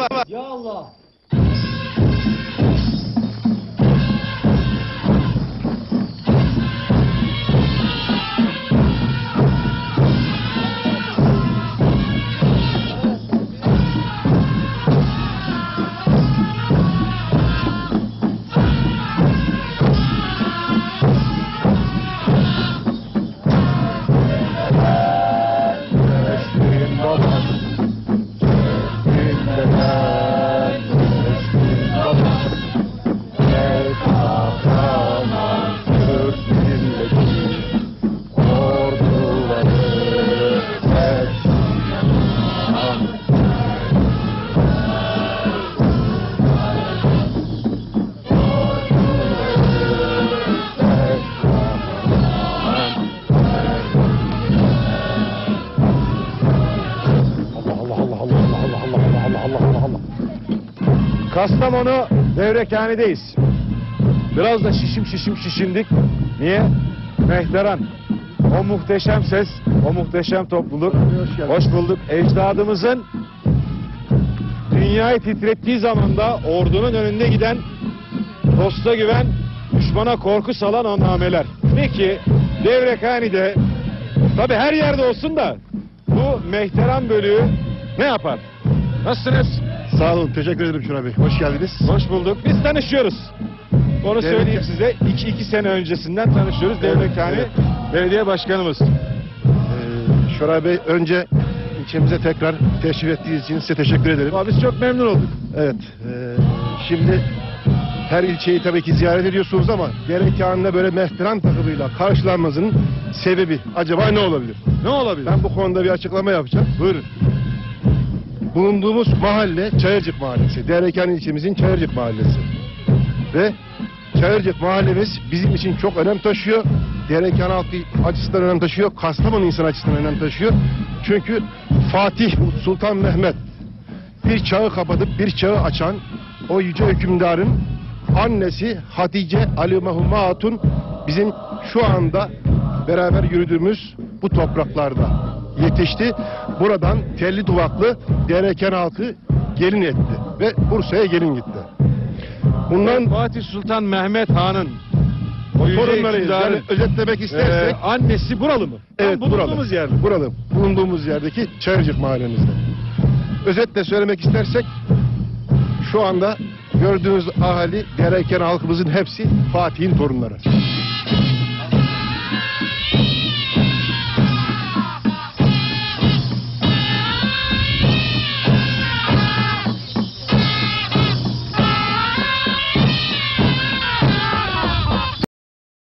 var. Ya Allah. Kastamonu Devrekhane'deyiz. Biraz da şişim şişim şişindik. Niye? Mehteran. O muhteşem ses, o muhteşem topluluk. Hoş, bulduk. Ecdadımızın dünyayı titrettiği zamanda ordunun önünde giden dosta güven, düşmana korku salan o nameler. Peki Devrekhane'de tabi her yerde olsun da bu mehteran bölüğü ne yapar? Nasılsınız? Sağ olun, teşekkür ederim Şura Bey. Hoş geldiniz. Hoş bulduk. Biz tanışıyoruz. Onu Devlet- söyleyeyim size. 2 iki sene öncesinden tanışıyoruz. Evet, Devlekhane evet. Belediye Başkanımız. Ee, Şoray Bey, önce ilçemize tekrar teşrif ettiğiniz için size teşekkür ederim. Ama Biz çok memnun olduk. Evet, ee, şimdi her ilçeyi tabii ki ziyaret ediyorsunuz ama gerekâninde böyle mehteran takımıyla karşılanmanızın sebebi acaba ne olabilir? Ne olabilir? Ben bu konuda bir açıklama yapacağım. Buyurun. Bulunduğumuz mahalle Çayırcık Mahallesi. Derekan ilçemizin Çayırcık Mahallesi. Ve Çayırcık mahallemiz bizim için çok önem taşıyor. Derekan halkı açısından önem taşıyor. Kastamonu insan açısından önem taşıyor. Çünkü Fatih Sultan Mehmet bir çağı kapatıp bir çağı açan o yüce hükümdarın annesi Hatice Ali Mahuma Hatun bizim şu anda beraber yürüdüğümüz bu topraklarda yetişti. Buradan telli duvaklı Dereken halkı gelin etti ve Bursa'ya gelin gitti. Bundan Fatih Sultan Mehmet Han'ın torunlarıyız. Yani özetlemek istersek e, annesi buralı mı? Evet Tam bulunduğumuz buralı. Buralı. Bulunduğumuz yerdeki Çayırcık mahallemizde. Özetle söylemek istersek şu anda gördüğünüz ahali Dereken halkımızın hepsi Fatih'in torunları.